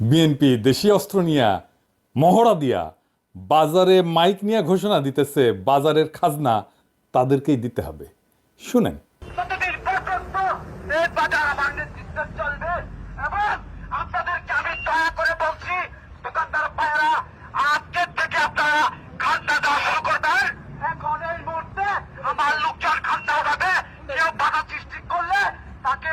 BNP দেশীয় অস্ত্র নিয়া, মহড়া দিয়া, বাজারে মাইক নিয়ে ঘোষণা দিতেছে, বাজারের খাজনা তাদেরকেই দিতে হবে। শুনেন। আমার লোকজন উঠাবে কেউ বাধা সৃষ্টি করলে তাকে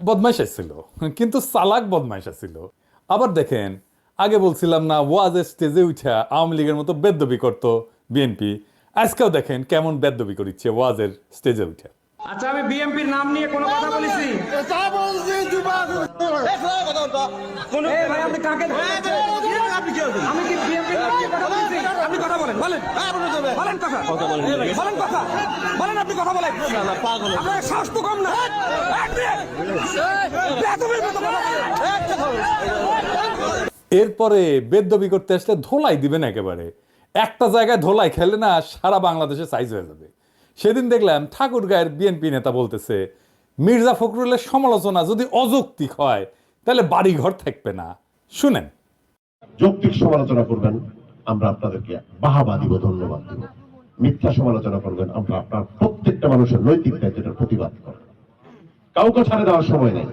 বদমাইশ ছিল কিন্তু চালাক বদমাইশ ছিল আবার দেখেন আগে বলছিলাম না ওয়াজের স্টেজে উঠা আওয়ামী লীগের মতো বেদবি করত বিএনপি আজকেও দেখেন কেমন বেদবি করিচ্ছে ওয়াজের স্টেজে উঠে। আচ্ছা আমি বিএমপির নাম নিয়ে কোনো কথা বলেছি। কোনো এই ভাই আপনি কাকে আমি কি বিএমপির নাম নিয়ে কথা বলেছি। আপনি কথা বলেন। বলেন। বলেন। কথা। বলেন। কথা। বলেন আপনি কথা বলেন। আপনার সাহস তো কম না। বেয়াদবির মতো কথা বলেন। এরপরে বেদ্যবি করতে আসলে ধোলাই দিবেন একেবারে। একটা জায়গায় ধোলাই খেলে না সারা বাংলাদেশে সাইজ হয়ে যাবে। সেদিন দেখলাম ঠাকুর গায়ের বিএনপি নেতা বলতেছে মির্জা ফখরুলের সমালোচনা যদি অযৌক্তিক হয় তাহলে বাড়ি ঘর থাকবে না। শুনেন। যৌক্তিক সমালোচনা করবেন, আমরা আপনাদেরকে বাহাবা দিব, ধন্যবাদ দিব। মিথ্যা সমালোচনা করবেন, আমরা আপনার প্রত্যেকটা মানুষের নৈতিক দায়িত্বের প্রতিবাদ করব। কাউকে ছাড়ে দেওয়ার সময় নেই।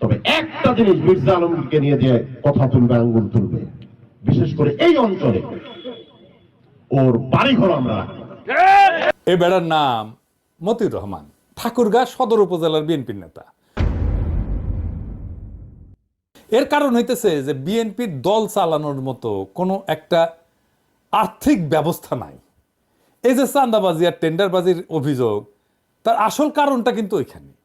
তবে একটা জিনিস মির্জা আলমকে নিয়ে যে কথা তুলবে, আঙ্গুল তুলবে, বিশেষ করে এই অঞ্চলে, ওর বাড়িঘর আমরা এ বেড়ার নাম মতিউর রহমান, ঠাকুরগাঁ সদর উপজেলার বিএনপির নেতা। এর কারণ হইতেছে যে বিএনপির দল চালানোর মতো কোনো একটা আর্থিক ব্যবস্থা নাই। এই যে চান্দাবাজি আর টেন্ডারবাজির অভিযোগ, তার আসল কারণটা কিন্তু ওইখানে।